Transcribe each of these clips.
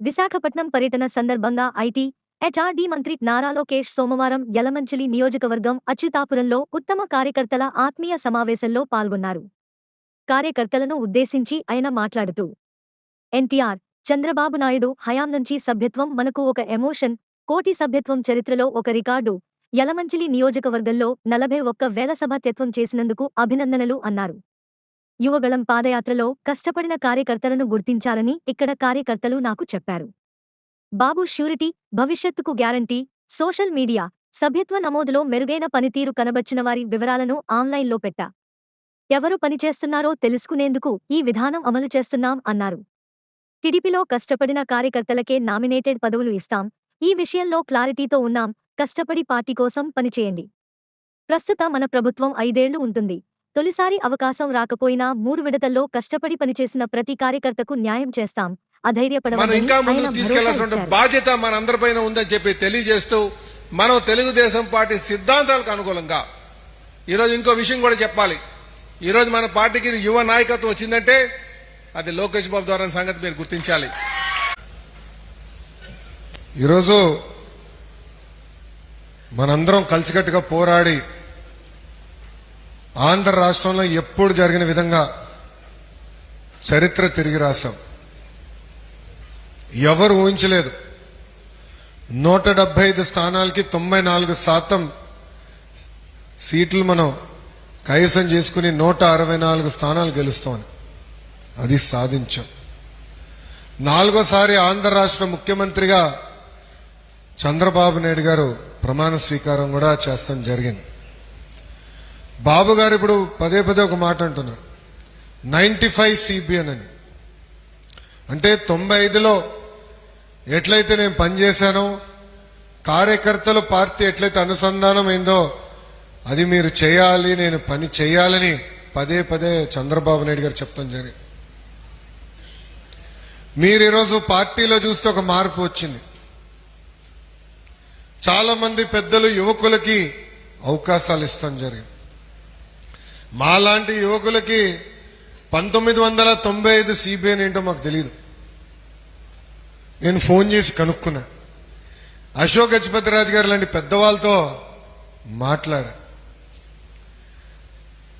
విశాఖపట్నం పర్యటన సందర్భంగా IT HRD మంత్రి నారా లోకేష్ సోమవారం యలమంచిలి నియోజకవర్గం అచ్యుతాపురంలో ఉత్తమ కార్యకర్తల ఆత్మీయ సమావేశంలో పాల్గొన్నారు. కార్యకర్తలను ఉద్దేశించి ఆయన మాట్లాడుతూ ఎన్టీఆర్ చంద్రబాబు నాయుడు హయాం నుంచి సభ్యత్వం మనకు ఒక ఎమోషన్ కోటి సభ్యత్వం చరిత్రలో ఒక రికార్డు. యలమంచిలి నియోజకవర్గంలో నలభై ఒక్క వేల సభ్యత్వం చేసినందుకు అభినందనలు అన్నారు. యువగళం పాదయాత్రలో కష్టపడిన కార్యకర్తలను గుర్తించాలని ఇక్కడ కార్యకర్తలు నాకు చెప్పారు. బాబు ష్యూరిటీ భవిష్యత్తుకు గ్యారంటీ సోషల్ మీడియా సభ్యత్వ నమోదులో మెరుగైన పనితీరు కనబచ్చిన వారి వివరాలను ఆన్లైన్లో పెట్టా. ఎవరు పనిచేస్తున్నారో తెలుసుకునేందుకు ఈ విధానం అమలు చేస్తున్నాం అన్నారు. టిడిపిలో కష్టపడిన కార్యకర్తలకే నామినేటెడ్ పదవులు ఇస్తాం. ఈ విషయంలో క్లారిటీతో ఉన్నాం. కష్టపడి పార్టీ కోసం పనిచేయండి. ప్రస్తుత మన ప్రభుత్వం ఐదేళ్ళు ఉంటుంది. తొలిసారి అవకాశం రాకపోయినా మూడు విడతల్లో కష్టపడి పనిచేసిన ప్రతి కార్యకర్తకు న్యాయం చేస్తాం. ఇచ్చారు. బాధ్యత మన అందరిపైన ఉందని చెప్పి తెలియజేస్తూ మనం తెలుగుదేశం పార్టీ సిద్ధాంతాలకు అనుకూలంగా ఈరోజు ఇంకో విషయం కూడా చెప్పాలి. ఈరోజు మన పార్టీకి యువ నాయకత్వం వచ్చిందంటే అది లోకేష్ బాబు ద్వారా సంగతి మీరు గుర్తించాలి. ఈరోజు మనందరం కలిసికట్టుగా పోరాడి ఆంధ్ర రాష్ట్రంలో ఎప్పుడు జరిగిన విధంగా చరిత్ర తిరిగి రాశాం. ఎవరు ఊహించలేదు. నూట డెబ్బై ఐదు స్థానాలకి తొంభై నాలుగు శాతం సీట్లు మనం కైవసం చేసుకుని నూట అరవై నాలుగు స్థానాలు గెలుస్తామని అది సాధించాం. నాలుగోసారి ఆంధ్ర రాష్ట్ర ముఖ్యమంత్రిగా చంద్రబాబు నాయుడు గారు ప్రమాణ స్వీకారం కూడా చేస్తాం జరిగింది. బాబు గారు ఇప్పుడు పదే పదే ఒక మాట అంటున్నారు. నైంటీ ఫైవ్ సిబిఎన్ అని. అంటే తొంభై ఐదులో ఎట్లయితే నేను పనిచేశానో కార్యకర్తలు పార్టీ ఎట్లయితే అనుసంధానం అయిందో అది మీరు చేయాలి నేను పని చేయాలని పదే పదే చంద్రబాబు నాయుడు గారు చెప్తాం జరిగింది. మీరు ఈరోజు పార్టీలో చూస్తే ఒక మార్పు వచ్చింది. చాలా మంది పెద్దలు యువకులకి అవకాశాలు ఇస్తాం జరిగింది. మాలాంటి యువకులకి పంతొమ్మిది వందల తొంభై ఐదు సిబిఐని ఏంటో మాకు తెలియదు నేను ఫోన్ చేసి కనుక్కున్నా. అశోక్ గజపతిరాజు గారు లాంటి పెద్దవాళ్ళతో మాట్లాడా.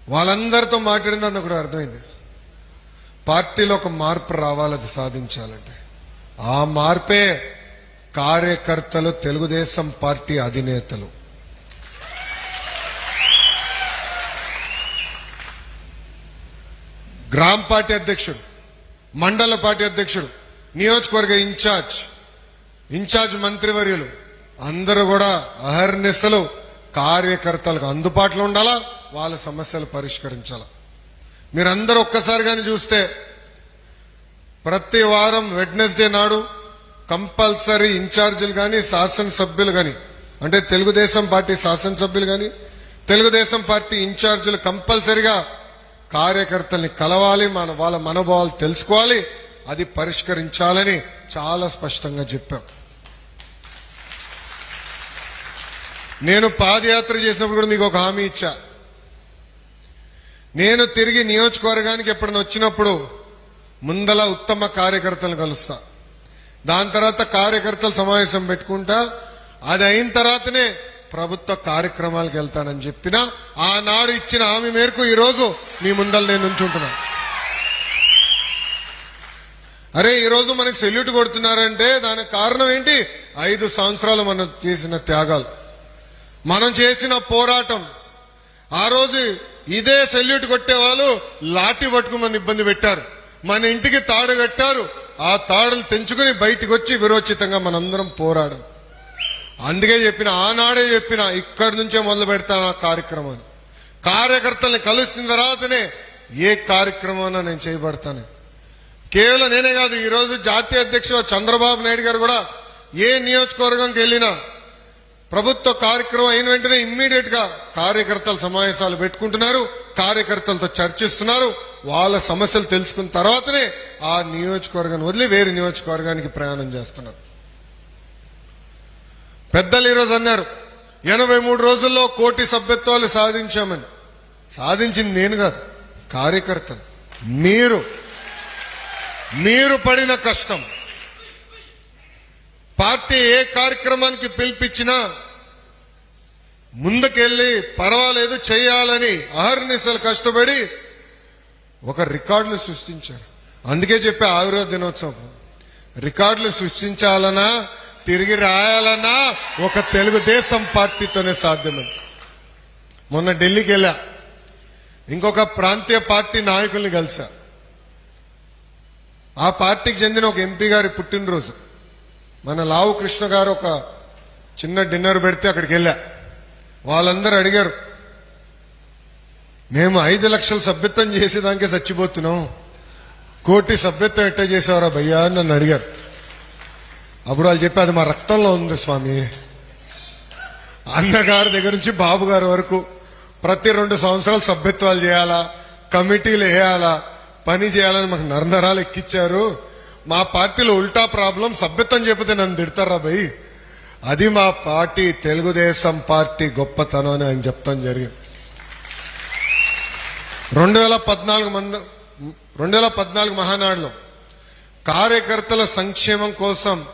వాళ్ళందరితో మాట్లాడిందని నాకు కూడా అర్థమైంది. పార్టీలో ఒక మార్పు రావాలి అది సాధించాలంటే. ఆ మార్పే కార్యకర్తలు తెలుగుదేశం పార్టీ అధినేతలు. గ్రామ పార్టీ అధ్యక్షుడు మండల పార్టీ అధ్యక్షుడు నియోజకవర్గ ఇన్ఛార్జ్ ఇన్ఛార్జ్ మంత్రివర్యులు అందరూ కూడా అహర్నిశలు కార్యకర్తలకు అందుబాటులో ఉండాలా? వాళ్ళ సమస్యలు పరిష్కరించాలా? మీరందరూ ఒక్కసారి కానీ చూస్తే ప్రతి వారం వెడ్నెస్డే నాడు కంపల్సరీ ఇన్ఛార్జీలు కానీ శాసనసభ్యులు కానీ అంటే తెలుగుదేశం పార్టీ శాసనసభ్యులు కానీ తెలుగుదేశం పార్టీ ఇన్ఛార్జీలు కంపల్సరిగా కార్యకర్తల్ని కలవాలి మన వాళ్ళ మనోభావాలు తెలుసుకోవాలి అది పరిష్కరించాలని చాలా స్పష్టంగా చెప్పాం. నేను పాదయాత్ర చేసినప్పుడు కూడా మీకు ఒక హామీ ఇచ్చా. నేను తిరిగి నియోజకవర్గానికి ఎప్పుడైనా వచ్చినప్పుడు ముందల ఉత్తమ కార్యకర్తలు కలుస్తా. దాని తర్వాత కార్యకర్తలు సమావేశం పెట్టుకుంటా అది అయిన తర్వాతనే ప్రభుత్వ కార్యక్రమాలకు వెళ్తానని చెప్పిన ఆనాడు ఇచ్చిన హామీ మేరకు ఈరోజు మీ ముందల నేను ఉంచుంటున్నా అరే ఈరోజు మనకి సెల్యూట్ కొడుతున్నారంటే దానికి కారణం ఏంటి? ఐదు సంవత్సరాలు మనం చేసిన త్యాగాలు. మనం చేసిన పోరాటం. ఆ రోజు ఇదే సెల్యూట్ కొట్టే వాళ్ళు లాఠీ పట్టుకుని ఇబ్బంది పెట్టారు. మన ఇంటికి తాడు కట్టారు. ఆ తాడులు తెంచుకుని బయటికి వచ్చి విరోచితంగా మనందరం పోరాడం. అందుకే చెప్పిన ఆనాడే చెప్పిన ఇక్కడి నుంచే మొదలు పెడతాను ఆ కార్యక్రమాన్ని. కార్యకర్తల్ని కలిసిన తర్వాతనే ఏ కార్యక్రమం నేను చేయబడతాను. కేవలం నేనే కాదు ఈరోజు జాతీయ అధ్యక్షుడు చంద్రబాబు నాయుడు గారు కూడా ఏ నియోజకవర్గంకి వెళ్ళినా ప్రభుత్వ కార్యక్రమం అయిన వెంటనే ఇమ్మీడియట్గా కార్యకర్తల సమావేశాలు పెట్టుకుంటున్నారు కార్యకర్తలతో చర్చిస్తున్నారు వాళ్ళ సమస్యలు తెలుసుకున్న తర్వాతనే ఆ నియోజకవర్గాన్ని వదిలి వేరే నియోజకవర్గానికి ప్రయాణం చేస్తున్నారు. పెద్దలు ఈరోజు అన్నారు ఎనభై మూడు రోజుల్లో కోటి సభ్యత్వాలు సాధించామని. సాధించింది నేను కాదు కార్యకర్తలు. మీరు. మీరు పడిన కష్టం. పార్టీ ఏ కార్యక్రమానికి పిలిపించినా ముందుకెళ్ళి పర్వాలేదు చేయాలని అహర్నిశలు కష్టపడి ఒక రికార్డులు సృష్టించారు. అందుకే చెప్పే ఆయుర్వేద దినోత్సవం. రికార్డులు సృష్టించాలన్నా తిరిగి రాయాలన్నా ఒక తెలుగుదేశం పార్టీతోనే సాధ్యమని. మొన్న ఢిల్లీకి వెళ్ళా ఇంకొక ప్రాంతీయ పార్టీ నాయకుల్ని కలిసా. ఆ పార్టీకి చెందిన ఒక ఎంపీ గారి పుట్టినరోజు. మన లావు కృష్ణ గారు ఒక చిన్న డిన్నర్ పెడితే అక్కడికి వెళ్ళా. వాళ్ళందరూ అడిగారు మేము ఐదు లక్షలు సభ్యత్వం చేసేదానికే చచ్చిపోతున్నాం. కోటి సభ్యత్వం ఎట్ట చేసేవారా భయ్యా? అని నన్ను అడిగారు. అప్పుడు వాళ్ళు చెప్పి అది మా రక్తంలో ఉంది స్వామి. అన్నగారి దగ్గర నుంచి బాబు గారి వరకు ప్రతి రెండు సంవత్సరాలు సభ్యత్వాలు చేయాలా కమిటీలు వేయాలా పని చేయాలని మాకు నరనరాలు ఎక్కిచ్చారు. మా పార్టీలో ఉల్టా ప్రాబ్లం సభ్యత్వం చెబితే నన్ను తిడతారా భయ్ అది మా పార్టీ తెలుగుదేశం పార్టీ గొప్పతనం అని ఆయన చెప్తాం జరిగింది. రెండు వేల పద్నాలుగు మంది రెండు వేల పద్నాలుగు మహానాడులో కార్యకర్తల సంక్షేమం కోసం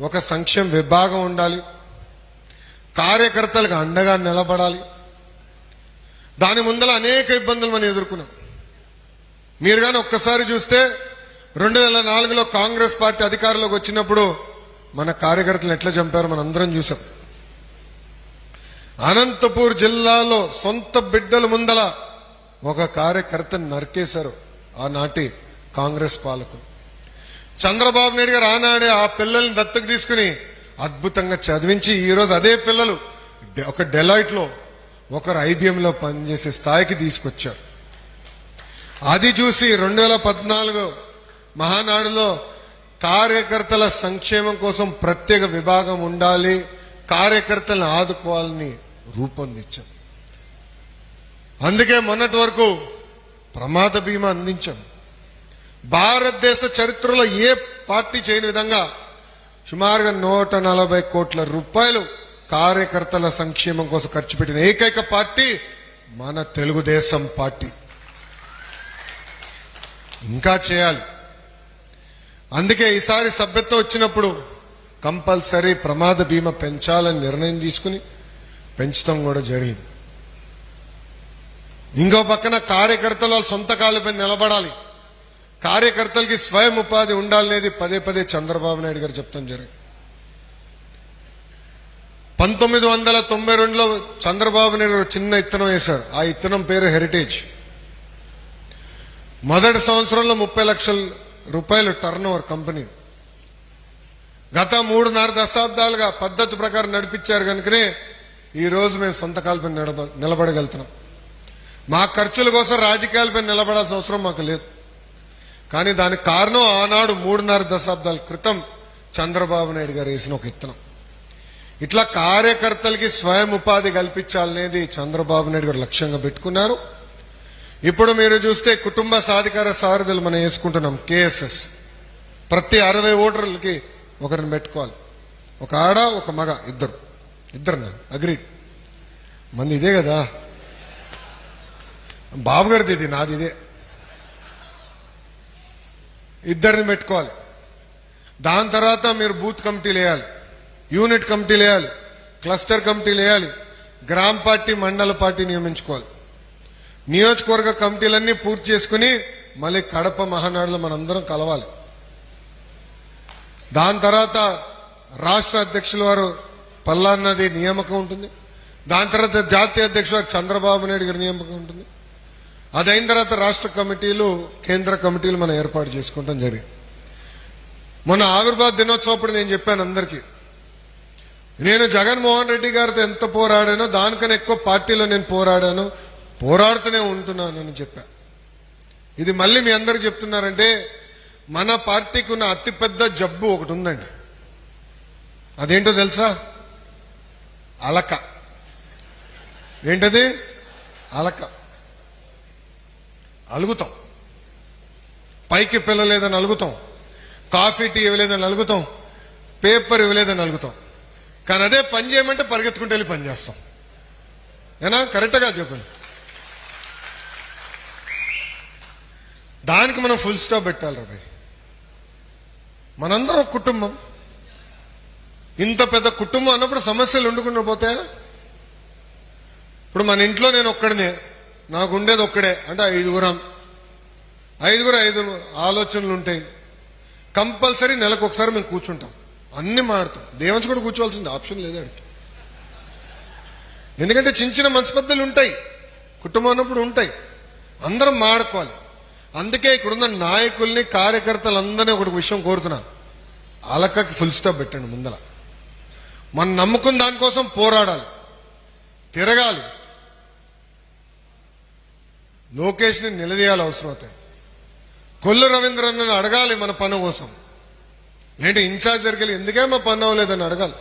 ఒక సంక్షేమ విభాగం ఉండాలి. కార్యకర్తలకు అండగా నిలబడాలి. దాని ముందర అనేక ఇబ్బందులు మనం ఎదుర్కొన్నాం. మీరు కానీ ఒక్కసారి చూస్తే రెండు వేల నాలుగులో కాంగ్రెస్ పార్టీ అధికారంలోకి వచ్చినప్పుడు మన కార్యకర్తలు ఎట్లా చంపారో మనం అందరం చూసాం అనంతపూర్ జిల్లాలో సొంత బిడ్డల ముందల ఒక కార్యకర్తను నరికేశారు ఆనాటి కాంగ్రెస్ పాలకులు చంద్రబాబు నాయుడు గారు ఆనాడే ఆ పిల్లల్ని దత్తకు తీసుకుని అద్భుతంగా చదివించి ఈరోజు అదే పిల్లలు ఒక డెలాయిట్లో ఒకరు ఐబీఎంలో పనిచేసే స్థాయికి తీసుకొచ్చారు. అది చూసి రెండు వేల పద్నాలుగు మహానాడులో కార్యకర్తల సంక్షేమం కోసం ప్రత్యేక విభాగం ఉండాలి కార్యకర్తలను ఆదుకోవాలని రూపొందించాం. అందుకే మొన్నటి వరకు ప్రమాద బీమా అందించాం. భారతదేశ చరిత్రలో ఏ పార్టీ చేయని విధంగా సుమారుగా నూట నలభై కోట్ల రూపాయలు కార్యకర్తల సంక్షేమం కోసం ఖర్చు పెట్టిన ఏకైక పార్టీ మన తెలుగుదేశం పార్టీ. ఇంకా చేయాలి. అందుకే ఈసారి సభ్యత వచ్చినప్పుడు కంపల్సరీ ప్రమాద బీమా పెంచాలని నిర్ణయం తీసుకుని పెంచడం కూడా జరిగింది. ఇంకో పక్కన కార్యకర్తలు వాళ్ళ సొంత కాలుపై నిలబడాలి. కార్యకర్తలకి స్వయం ఉపాధి ఉండాలనేది పదే పదే చంద్రబాబు నాయుడు గారు చెప్తాం జరిగింది పంతొమ్మిది వందల తొంభై రెండులో చంద్రబాబు నాయుడు చిన్న ఇత్తనం వేశారు. ఆ ఇత్తనం పేరు హెరిటేజ్. మొదటి సంవత్సరంలో ముప్పై లక్షలు రూపాయలు టర్న్ ఓవర్ కంపెనీ గత మూడున్నర దశాబ్దాలుగా పద్ధతి ప్రకారం నడిపించారు కనుకనే ఈ రోజు మేము సొంత కాలపై నిలబ నిలబడగలుగుతున్నాం. మా ఖర్చుల కోసం రాజకీయాలపై నిలబడాల్సిన అవసరం మాకు లేదు. కానీ దానికి కారణం ఆనాడు మూడున్నర దశాబ్దాల క్రితం చంద్రబాబు నాయుడు గారు వేసిన ఒక ఇత్తనం. ఇట్లా కార్యకర్తలకి స్వయం ఉపాధి కల్పించాలనేది చంద్రబాబు నాయుడు గారు లక్ష్యంగా పెట్టుకున్నారు. ఇప్పుడు మీరు చూస్తే కుటుంబ సాధికార సారథులు మనం వేసుకుంటున్నాం కేఎస్ఎస్ ప్రతి అరవై ఓటర్లకి ఒకరిని పెట్టుకోవాలి. ఒక ఆడ ఒక మగ ఇద్దరు. ఇద్దరు అగ్రి మంది ఇదే కదా. బాబు గారిది ఇది నాది ఇదే. ఇద్దరిని పెట్టుకోవాలి. దాని తర్వాత మీరు బూత్ కమిటీలు వేయాలి. యూనిట్ కమిటీలు వేయాలి. క్లస్టర్ కమిటీలు వేయాలి. గ్రామ పార్టీ మండల పార్టీ నియమించుకోవాలి. నియోజకవర్గ కమిటీలన్నీ పూర్తి చేసుకుని మళ్ళీ కడప మహానాడులో మనందరం కలవాలి. దాని తర్వాత రాష్ట్ర అధ్యక్షుల వారు పల్లాన్నది నియామకం ఉంటుంది. దాని తర్వాత జాతీయ అధ్యక్షుడు వారు చంద్రబాబు నాయుడు గారి నియామకం ఉంటుంది. అది అయిన తర్వాత రాష్ట్ర కమిటీలు కేంద్ర కమిటీలు మనం ఏర్పాటు చేసుకుంటాం జరిగింది మొన్న ఆవిర్భావ దినోత్సవప్పుడు నేను చెప్పాను అందరికీ. నేను జగన్మోహన్ రెడ్డి గారితో ఎంత పోరాడానో దానికన్నా ఎక్కువ పార్టీలో నేను పోరాడాను. పోరాడుతూనే ఉంటున్నాను అని చెప్పా. ఇది మళ్ళీ మీ అందరు చెప్తున్నారంటే మన పార్టీకి ఉన్న అతిపెద్ద జబ్బు ఒకటి ఉందండి. అదేంటో తెలుసా? అలక. ఏంటది? అలక. అలుగుతాం. పైకి పిల్లలేదని అలుగుతాం. కాఫీ టీ ఇవ్వలేదని అలుగుతాం. పేపర్ ఇవ్వలేదని అలుగుతాం. కానీ అదే పని చేయమంటే పరిగెత్తుకుంటే వెళ్ళి పని చేస్తాం. ఏనా? కరెక్ట్గా చెప్పండి. దానికి మనం ఫుల్ స్టాప్ పెట్టాలి రాబాయ్ మనందరం ఒక కుటుంబం. ఇంత పెద్ద కుటుంబం అన్నప్పుడు సమస్యలు వండుకుంటూ పోతాయా ఇప్పుడు మన ఇంట్లో నేను ఒక్కడినే నాకు ఉండేది ఒక్కడే అంటే ఐదుగురం. ఐదుగురు ఐదు ఆలోచనలు ఉంటాయి. కంపల్సరీ నెలకు ఒకసారి మేము కూర్చుంటాం. అన్ని మాడతాం దేవంచి కూడా కూర్చోవాల్సింది ఆప్షన్ లేదు అడిగి ఎందుకంటే చిన్న చిన్న మనస్పర్ధలు ఉంటాయి. కుటుంబం అన్నప్పుడు ఉంటాయి. అందరం మాడుకోవాలి. అందుకే ఇక్కడున్న నాయకుల్ని కార్యకర్తలందరినీ ఒకటి విషయం కోరుతున్నా. అలకకి ఫుల్ స్టాప్ పెట్టండి ముందల. మనం నమ్ముకున్న దానికోసం పోరాడాలి. తిరగాలి. లోకేష్ని నిలదీయాలి అవసరం అవుతాయి కొల్లు రవీంద్రన్ అడగాలి మన పని కోసం. ఏంటి ఇన్ఛార్జ్ దగ్గరికి ఎందుకే మా పని అవ్వలేదని అడగాలి.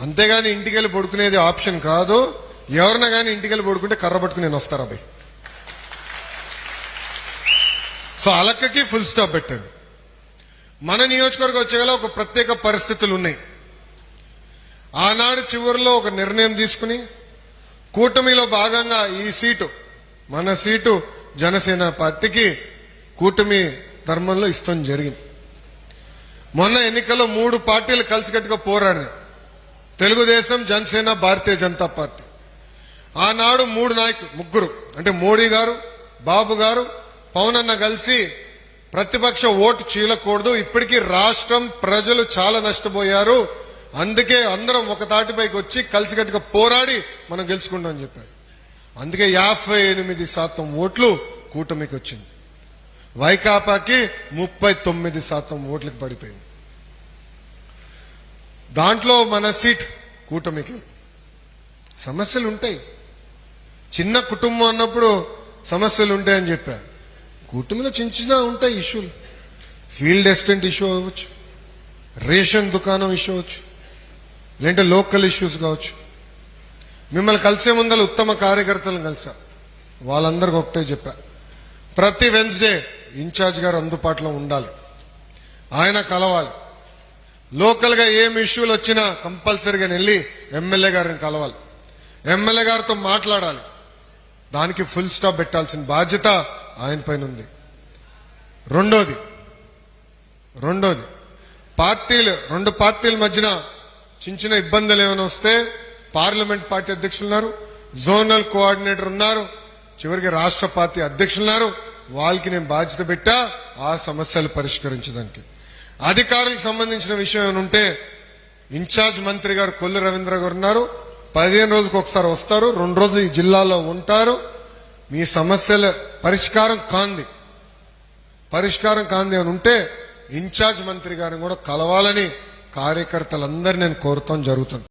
అంతేగాని ఇంటికి వెళ్ళి పడుకునేది ఆప్షన్ కాదు. ఎవరిన కానీ ఇంటికి వెళ్ళి పడుకుంటే కర్ర పట్టుకుని నేను వస్తారా అబ్బాయి సో అలక్కకి ఫుల్ స్టాప్ పెట్టండి. మన నియోజకవర్గం వచ్చేగల ఒక ప్రత్యేక పరిస్థితులు ఉన్నాయి. ఆనాడు చివరిలో ఒక నిర్ణయం తీసుకుని కూటమిలో భాగంగా ఈ సీటు మన సీటు జనసేన పార్టీకి కూటమి ధర్మంలో ఇష్టం జరిగింది. మొన్న ఎన్నికల్లో మూడు పార్టీలు కలిసికట్టుగా పోరాడినాయి. తెలుగుదేశం జనసేన భారతీయ జనతా పార్టీ. ఆనాడు మూడు నాయకులు ముగ్గురు అంటే మోడీ గారు బాబు గారు పవన్ అన్న కలిసి ప్రతిపక్ష ఓటు చీలకూడదు. ఇప్పటికీ రాష్ట్రం ప్రజలు చాలా నష్టపోయారు. అందుకే అందరం ఒక తాటిపైకి వచ్చి కలిసికట్టుగా పోరాడి మనం గెలుచుకుంటామని చెప్పారు. అందుకే యాభై ఎనిమిది శాతం ఓట్లు కూటమికి వచ్చింది. వైకాపాకి ముప్పై తొమ్మిది శాతం ఓట్లకు పడిపోయింది. దాంట్లో మన సీట్ కూటమికి. సమస్యలు ఉంటాయి చిన్న కుటుంబం అన్నప్పుడు సమస్యలు ఉంటాయని చెప్పారు కూటమిలో చిన్న చిన్న ఉంటాయి ఇష్యూలు. ఫీల్డ్ ఎస్టెంట్ ఇష్యూ అవ్వచ్చు. రేషన్ దుకాణం ఇష్యూ అవ్వచ్చు. లేదంటే లోకల్ ఇష్యూస్ కావచ్చు. మిమ్మల్ని కలిసే ముందర ఉత్తమ కార్యకర్తలను కలిసా? వాళ్ళందరికీ ఒకటే చెప్పా. ప్రతి వెన్స్డే ఇన్ఛార్జ్ గారు అందుబాటులో ఉండాలి. ఆయన కలవాలి. లోకల్గా ఏం ఇష్యూలు వచ్చినా కంపల్సరీగా వెళ్ళి ఎమ్మెల్యే గారిని కలవాలి. ఎమ్మెల్యే గారితో మాట్లాడాలి. దానికి ఫుల్ స్టాప్ పెట్టాల్సిన బాధ్యత ఆయన పైన ఉంది. రెండోది రెండోది పార్టీలు రెండు పార్టీల మధ్యన చిన్న చిన్న ఇబ్బందులు ఏమైనా వస్తే పార్లమెంట్ పార్టీ అధ్యక్షులు ఉన్నారు జోనల్ కోఆర్డినేటర్ ఉన్నారు చివరికి రాష్ట్ర పార్టీ అధ్యక్షులు ఉన్నారు వాళ్ళకి నేను బాధ్యత పెట్టా ఆ సమస్యలు పరిష్కరించడానికి. అధికారులకు సంబంధించిన విషయం ఏమైనా ఉంటే ఇన్ఛార్జ్ మంత్రి గారు కొల్లు రవీంద్ర గారు ఉన్నారు. పదిహేను రోజులకు ఒకసారి వస్తారు రెండు రోజులు ఈ జిల్లాలో ఉంటారు. మీ సమస్యలు పరిష్కారం కాంది. పరిష్కారం కాంది అని ఉంటే ఇన్ఛార్జ్ మంత్రి గారిని కూడా కలవాలని కార్యకర్తలందరూ నేను కోరుతాం జరుగుతుంది